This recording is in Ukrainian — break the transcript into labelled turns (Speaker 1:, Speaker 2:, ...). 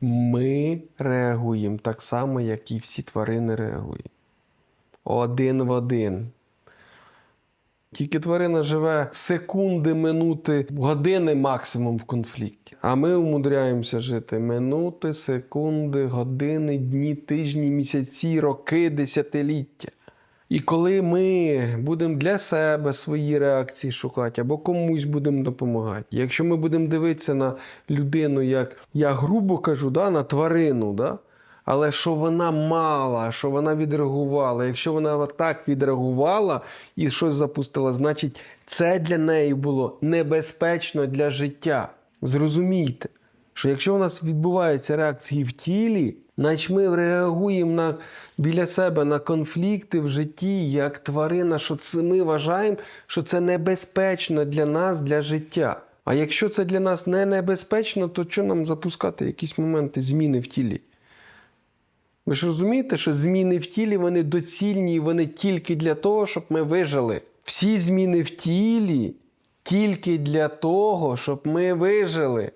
Speaker 1: Ми реагуємо так само, як і всі тварини реагують. Один в один. Тільки тварина живе секунди, минути, години максимум в конфлікті. А ми умудряємося жити минути, секунди, години, дні, тижні, місяці, роки, десятиліття. І коли ми будемо для себе свої реакції шукати або комусь будемо допомагати, якщо ми будемо дивитися на людину, як я грубо кажу, да, на тварину, да, але що вона мала, що вона відреагувала. Якщо вона так відреагувала і щось запустила, значить це для неї було небезпечно для життя. Зрозумійте, що якщо у нас відбуваються реакції в тілі, значить ми реагуємо на, біля себе на конфлікти в житті як тварина, що це ми вважаємо, що це небезпечно для нас, для життя. А якщо це для нас не небезпечно, то що нам запускати якісь моменти зміни в тілі? Ви ж розумієте, що зміни в тілі вони доцільні, вони тільки для того, щоб ми вижили. Всі зміни в тілі тільки для того, щоб ми вижили.